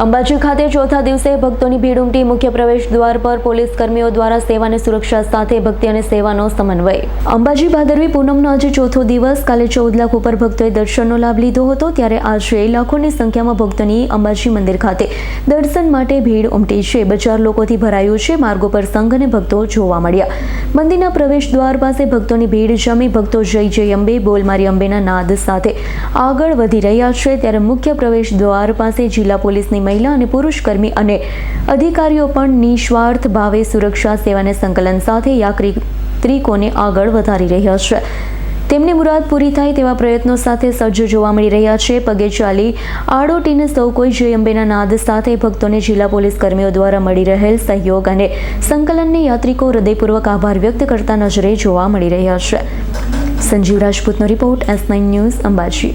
અંબાજી ખાતે ચોથા દિવસે ભક્તોની ભીડ ઉમટી. મુખ્ય પ્રવેશ દ્વાર પર પોલીસ કર્મીઓ દ્વારા સેવાની સુરક્ષા સાથે ભક્તિ અને સેવાનો સમન્વય. અંબાજી ભાદરવી પૂનમનો આજે ચોથો દિવસ. કાલે ચૌદ લાખ ઉપર ભક્તોએ દર્શનનો લાભ લીધો હતો, ત્યારે આજે લાખોની સંખ્યામાં ભક્તોની અંબાજી મંદિર ખાતે દર્શન માટે ભીડ ઉમટી છે. બજાર લોકોથી ભરાયું છે. માર્ગો પર સંઘ અને ભક્તો જોવા મળ્યા. મંદિરના પ્રવેશ દ્વાર પાસે ભક્તોની ભીડ જમી ભક્તો જય જય અંબે, બોલ મારી અંબેના નાદ સાથે આગળ વધી રહ્યા છે. ત્યારે મુખ્ય પ્રવેશ દ્વાર પાસે જિલ્લા પોલીસની મહિલા અને પુરુષ કર્મી અને અધિકારીઓ પણ નિસ્વાર્થ ભાવે સુરક્ષા સેવાને સંકલન સાથે યાત્રિકોને આગળ વધારી રહ્યા છે. તેમની મુરાદ પૂરી થાય તેવા પ્રયત્નો સાથે સજ્જ જોવા મળી રહ્યા છે. પગે ચાલી આડોટીને સૌ કોઈ જય અંબેના નાદ સાથે ભક્તોને જિલ્લા પોલીસ કર્મીઓ દ્વારા મળી રહેલ સહયોગ અને સંકલનને યાત્રિકો હૃદયપૂર્વક આભાર વ્યક્ત કરતા નજરે જોવા મળી રહ્યા છે. Sanjeev રાજપૂતનો report S nine news Ambaji.